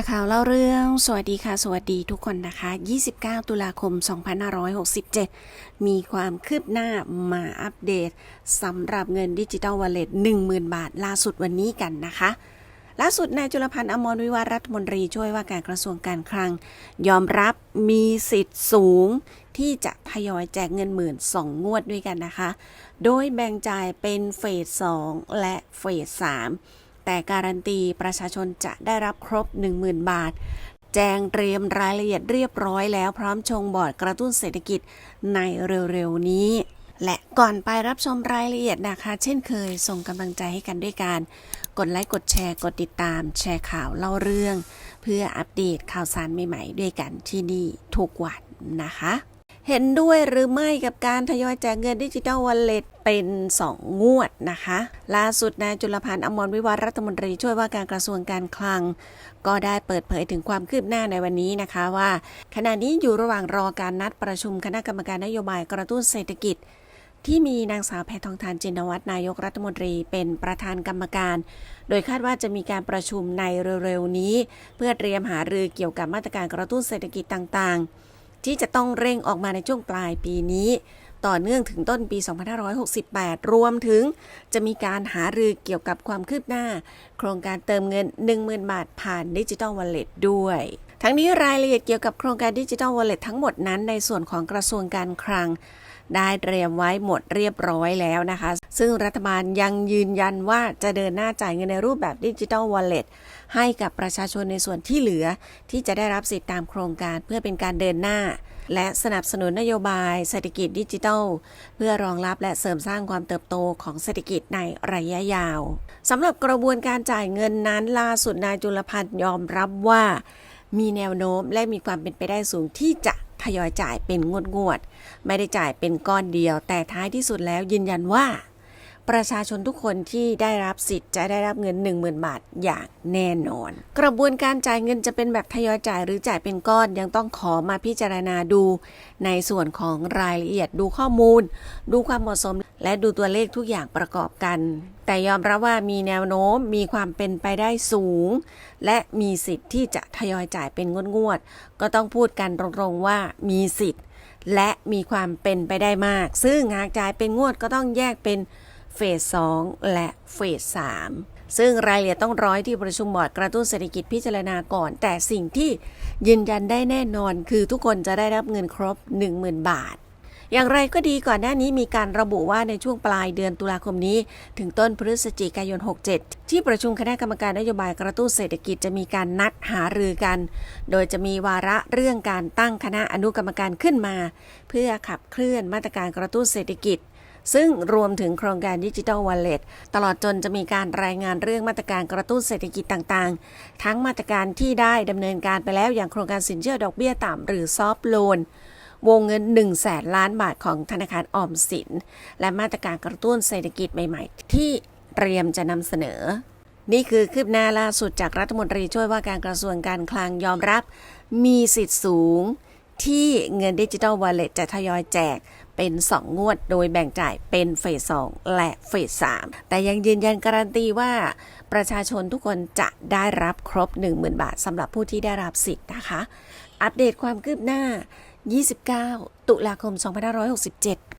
ร์ข่าวเล่าเรื่อง สวัสดีค่ะ สวัสดีทุกคนนะคะ 29 ตุลาคม 2567 มีความคืบหน้ามาอัปเดตสำหรับเงินดิจิ t a ลวอลเล็ต10,000 บาท ล่าสุดวันนี้กันนะคะ ล่าสุดนายจุลพันธ์อมรวิวัฒรัฐมนตรีช่วยว่าการกระทรวงการคลัง ยอมรับมีสิทธิ์สูงที่จะทยอยแจกเงินหมื่นสองงวดด้วยกันนะคะ โดยแบ่งจ่ายเป็นเฟส 2 และเฟส 3 แต่การันตีประชาชนจะได้รับครบ 10,000 บาท แจงเตรียมรายละเอียดเรียบร้อยแล้วพร้อมชงบอร์ดกระตุ้นเศรษฐกิจในเร็วๆนี้ และก่อนไปรับชมรายละเอียดนะคะ เช่นเคยส่งกำลังใจให้กันด้วยการกดไลค์กดแชร์กดติดตาม แชร์ข่าวเล่าเรื่อง เพื่ออัปเดตข่าวสารใหม่ๆ ด้วยกันที่นี่ทุกวันนะคะ เห็นด้วยหรือไม่กับการทยอยแจกเงินดิจิทัลวอลเล็ตเป็น 2 งวดนะคะ ล่าสุดนายจุลพันธ์อมรวิวัฒรัฐมนตรีช่วยว่าการกระทรวงการคลัง ก็ได้เปิดเผยถึงความคืบหน้าในวันนี้นะคะว่า ขณะนี้อยู่ระหว่างรอการนัดประชุมคณะกรรมการนโยบายกระตุ้นเศรษฐกิจ ที่มีนางสาวแพทองทานจินวัฒน์นายกรัฐมนตรีเป็นประธานกรรมการ โดยคาดว่าจะมีการประชุมในเร็วๆนี้ เพื่อเตรียมหารือเกี่ยวกับมาตรการกระตุ้นเศรษฐกิจต่างๆ ที่จะต้องเร่งออกมาในช่วงปลายปีนี้ ต่อเนื่องถึงต้นปี 2568 รวมถึงจะมีการหารือเกี่ยวกับความคืบหน้า โครงการเติมเงิน 10,000 บาทผ่านดิจิทัลวอลเล็ตด้วย ทั้งนี้รายละเอียดเกี่ยวกับโครงการดิจิ t a ลวอลเล็ตทั้งหมดนั้นในส่วนของกระทรวงการคลัง ได้เตรียมไว้หมดเรียบร้อยแล้วนะคะ ซึ่งรัฐบาลยังยืนยันว่าจะเดินหน้าจ่ายเงินในรูปแบบดิจิ t a ลวอลเล็ตให้กับประชาชนในส่วนที่เหลือ ที่จะได้รับสิทธิตามโครงการเพื่อเป็นการเดินหน้า และสนับสนุนนโยบายเศรษฐกิจดิจิทัล เพื่อรองรับและเสริมสร้างความเติบโตของเศรษฐกิจในระยะยาวสำหรับกระบวนการจ่ายเงินนั้นล่าสุดนายจุลพันธ์ยอมรับว่า มีแนวโน้มและมีความเป็นไปได้สูงที่จะทยอยจ่ายเป็นงวดงวดๆ ไม่ได้จ่ายเป็นก้อนเดียว แต่ท้ายที่สุดแล้วยืนยันว่า ประชาชนทุกคนที่ได้รับสิทธิ์จะได้รับเงิน 10,000 บาทอย่างแน่นอน กระบวนการจ่ายเงินจะเป็นแบบทยอยจ่ายหรือจ่ายเป็นก้อนยังต้องขอมาพิจารณาดู ในส่วนของรายละเอียดดูข้อมูล ดูความเหมาะสม และดูตัวเลขทุกอย่างประกอบกัน แต่ยอมรับว่ามีแนวโน้มมีความเป็นไปได้สูง และมีสิทธิ์ที่จะทยอยจ่ายเป็นงวดๆก็ต้องพูดกันตรงๆว่ามีสิทธิ์ และมีความเป็นไปได้มาก ซึ่งหากจ่ายเป็นงวดก็ต้องแยกเป็น เฟส 2 และเฟส 3 ซึ่งรายละเอียดต้องร้อยที่ประชุมบอร์ดกระตุ้นเศรษฐกิจพิจารณาก่อน แต่สิ่งที่ยืนยันได้แน่นอนคือทุกคนจะได้รับเงินครบ 10,000 บาทอย่างไรก็ดีก่อนหน้านี้มีการระบุว่าในช่วงปลายเดือนตุลาคมนี้ ถึงต้นพฤศจิกายน 67 ที่ประชุมคณะกรรมการนโยบายกระตุ้นเศรษฐกิจจะมีการนัดหารือกัน โดยจะมีวาระเรื่องการตั้งคณะอนุกรรมการขึ้นมา เพื่อขับเคลื่อนมาตรการกระตุ้นเศรษฐกิจ ซึ่งรวมถึงโครงการดิจิทัลวอลเล็ตตลอดจนจะมีการรายงานเรื่องมาตรการกระตุ้นเศรษฐกิจต่างๆ ทั้งมาตรการที่ได้ดำเนินการไปแล้วอย่างโครงการสินเชื่อดอกเบี้ยต่ำหรือซอฟท์โลนวงเงิน1 0 0 0 0แสนล้านบาทของธนาคารออมสิน และมาตรการกระตุ้นเศรษฐกิจใหม่ ๆ ที่เตรียมจะนำเสนอ นี่คือคืบหน้าล่าสุดจากรัฐมนตรีช่วยว่าการกระทรวงการคลังยอมรับ มีสิทธิ์สูง ที่เงินดิจิทัลวอลเล็ตจะทยอยแจกเป็น 2 งวด โดยแบ่งจ่ายเป็นเฟส2และเฟส3แต่ยังยืนยันการันตีว่า ประชาชนทุกคนจะได้รับครบ 10,000 บาทสำหรับผู้ที่ได้รับสิทธิ์นะคะ อัปเดตความคืบหน้า 29 ตุลาคม 2567